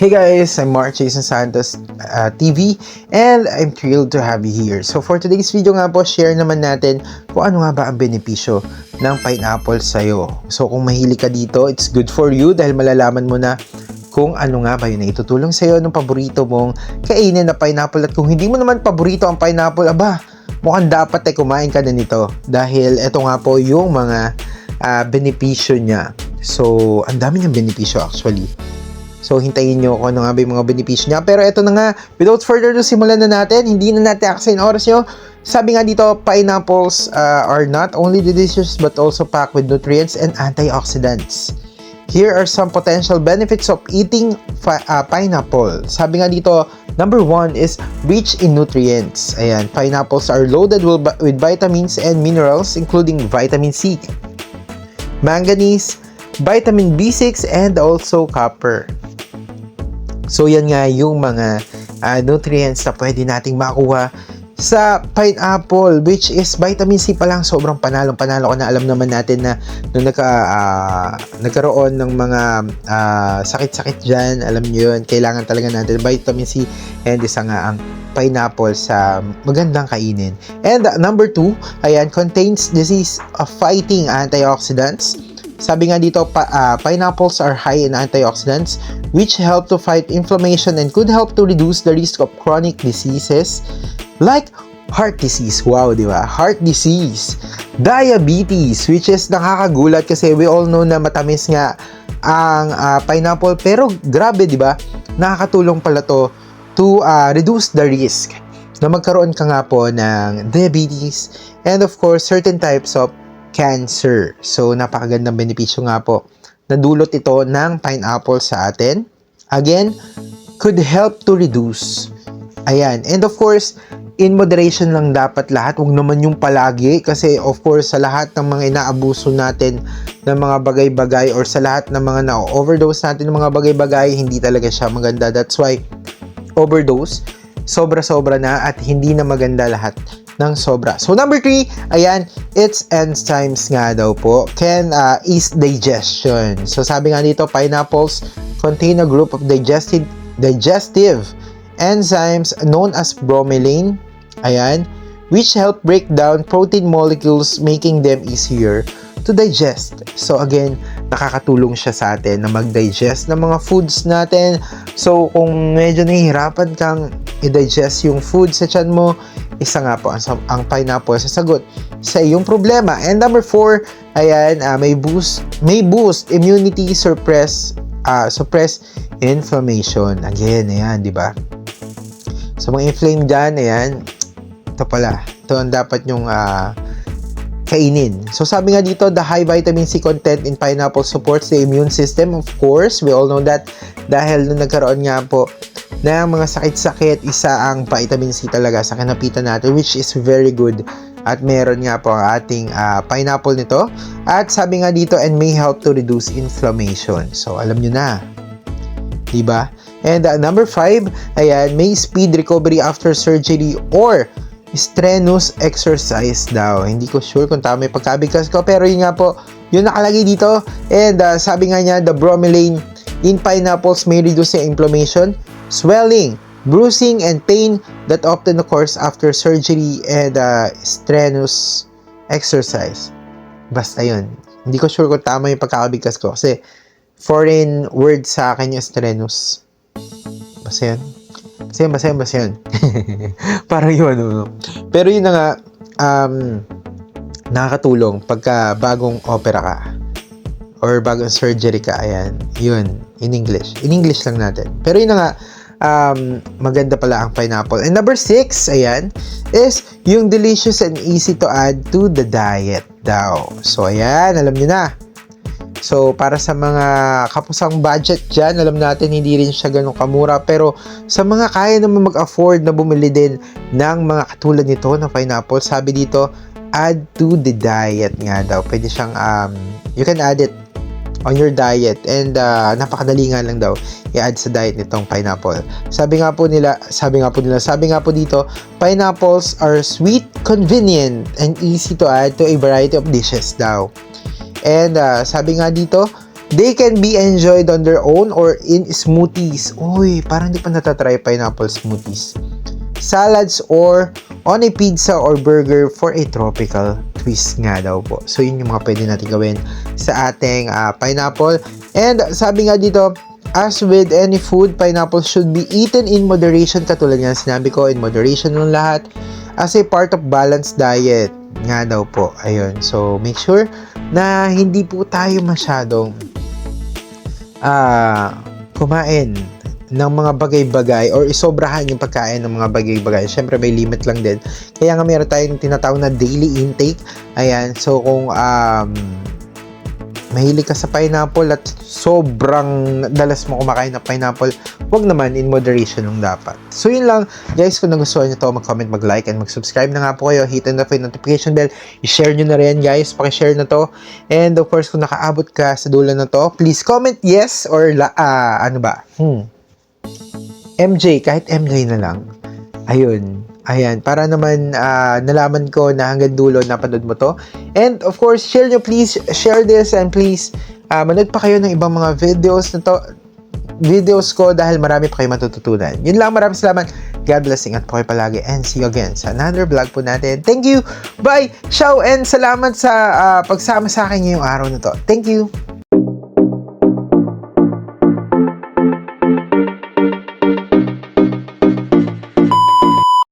Hey guys, I'm Mark Jason Santos uh, TV and I'm thrilled to have you here. So for today's video nga po, share naman natin kung ano nga ba ang benepisyo ng pineapple sa'yo. So kung mahilig ka dito, it's good for you dahil malalaman mo na kung ano nga ba yun na itutulong sa'yo ng paborito mong kainin na pineapple at kung hindi mo naman paborito ang pineapple, aba, mukhang dapat ay kumain ka na nito dahil ito nga po yung mga uh, benepisyo niya. So, ang dami niyang benepisyo actually. So, hintayin nyo kung ano nga mga benepisyo niya. Pero ito na nga, without further ado, simulan na natin. Hindi na natin aksayin oras nyo. Sabi nga dito, pineapples uh, are not only delicious but also packed with nutrients and antioxidants. Here are some potential benefits of eating uh, pineapple. Sabi nga dito, number one is rich in nutrients. Ayan, pineapples are loaded with vitamins and minerals including vitamin C, manganese, vitamin B6, and also copper. So yan nga yung mga uh, nutrients na pwede nating makuha sa pineapple which is vitamin C pa lang. Sobrang panalong panalo ko na alam naman natin na nung nagka, uh, nagkaroon ng mga uh, sakit-sakit dyan alam nyo yun kailangan talaga natin vitamin C and isa nga ang pineapple sa magandang kainin. And uh, number 2 ayan contains disease of fighting antioxidants sabi nga dito, pa, uh, pineapples are high in antioxidants which help to fight inflammation and could help to reduce the risk of chronic diseases like heart disease. Wow, di ba? Heart disease. Diabetes, which is nakakagulat kasi we all know na matamis nga ang uh, pineapple pero grabe, di ba? Nakakatulong pala to to uh, reduce the risk na magkaroon ka nga po ng diabetes and of course certain types of cancer. So, napakagandang benepisyo nga po. Nadulot ito ng pineapple sa atin. Again, could help to reduce. Ayan. And of course, in moderation lang dapat lahat. Huwag naman yung palagi. Kasi of course, sa lahat ng mga inaabuso natin ng mga bagay-bagay or sa lahat ng mga na-overdose natin ng mga bagay-bagay, hindi talaga siya maganda. That's why, overdose, sobra-sobra na at hindi na maganda lahat ng sobra. So number 3, ayan, its enzymes nga daw po can uh, ease digestion. So sabi nga dito, pineapples contain a group of digestive digestive enzymes known as bromelain, ayan, which help break down protein molecules making them easier to digest. So again, nakakatulong siya sa atin na mag-digest ng mga foods natin. So kung medyo nahihirapan kang i-digest yung food sa tiyan mo, isa nga po ang, ang pineapple sa sagot sa iyong problema. And number four, ayan, uh, may boost, may boost immunity, suppress, uh, suppress inflammation. Again, ayan, di ba? So, mga inflame dyan, ayan, ito pala, ito ang dapat yung uh, kainin. So sabi nga dito, the high vitamin C content in pineapple supports the immune system. Of course, we all know that dahil nung nagkaroon nga po ng mga sakit-sakit, isa ang vitamin C talaga sa kinapitan natin which is very good. At meron nga po ang ating uh, pineapple nito. At sabi nga dito, and may help to reduce inflammation. So, alam nyo na. Diba? And uh, number 5, ayan, may speed recovery after surgery or strenuous exercise daw. Hindi ko sure kung tama yung pagkabigkas ko, pero yun nga po, yun nakalagay dito. And uh, sabi nga niya, the bromelain in pineapples may reduce inflammation, swelling, bruising, and pain that often occurs after surgery and uh, strenuous exercise. Basta yun. Hindi ko sure kung tama yung pagkakabigkas ko kasi foreign word sa akin yung strenuous. Basta yun. Basta yun, basta yun, basta yun. Parang yun, ano. Pero yun na nga, um, nakakatulong pagka bagong opera ka or bagong surgery ka, ayan, yun, in English. In English lang natin. Pero yun na nga, um, maganda pala ang pineapple. And number six, ayan, is yung delicious and easy to add to the diet daw. So, ayan, alam nyo na. So, para sa mga kapusang budget dyan, alam natin hindi rin siya ganun kamura. Pero sa mga kaya naman mag-afford na bumili din ng mga katulad nito na pineapple, sabi dito, add to the diet nga daw. Pwede siyang, um, you can add it on your diet and uh, napakadali nga lang daw i-add sa diet nitong pineapple. Sabi nga po nila, sabi nga po nila, sabi nga po dito, pineapples are sweet, convenient, and easy to add to a variety of dishes daw. And uh, sabi nga dito, They can be enjoyed on their own or in smoothies. Uy, parang di pa natatry pineapple smoothies. Salads or on a pizza or burger for a tropical twist nga daw po. So, yun yung mga pwede natin gawin sa ating ah, pineapple. And sabi nga dito, as with any food, pineapple should be eaten in moderation. Katulad nga sinabi ko, in moderation ng lahat. As a part of balanced diet. Nga daw po. Ayun. So, make sure na hindi po tayo masyadong ah kumain ng mga bagay-bagay or isobrahan yung pagkain ng mga bagay-bagay. Siyempre, may limit lang din. Kaya nga meron tayong tinatawag na daily intake. Ayan. So, kung um, mahilig ka sa pineapple at sobrang dalas mo kumakain ng pineapple, wag naman in moderation yung dapat. So yun lang, guys, kung nagustuhan nyo to, mag-comment, mag-like, and mag-subscribe na nga po kayo, hit and the notification bell, i-share nyo na rin, guys, pakishare na to, and of course, kung nakaabot ka sa dulo na to, please comment yes or la, ah, ano ba, hmm, MJ, kahit MJ na lang, ayun, Ayan, para naman ah, nalaman ko na hanggang dulo napanood mo to. And of course, share nyo please, share this and please uh, manood pa kayo ng ibang mga videos na to, videos ko dahil marami pa kayo matututunan. Yun lang, maraming salamat. God bless, ingat po kayo palagi and see you again sa another vlog po natin. Thank you, bye, ciao, and salamat sa ah, pagsama sa akin ngayong araw na to. Thank you.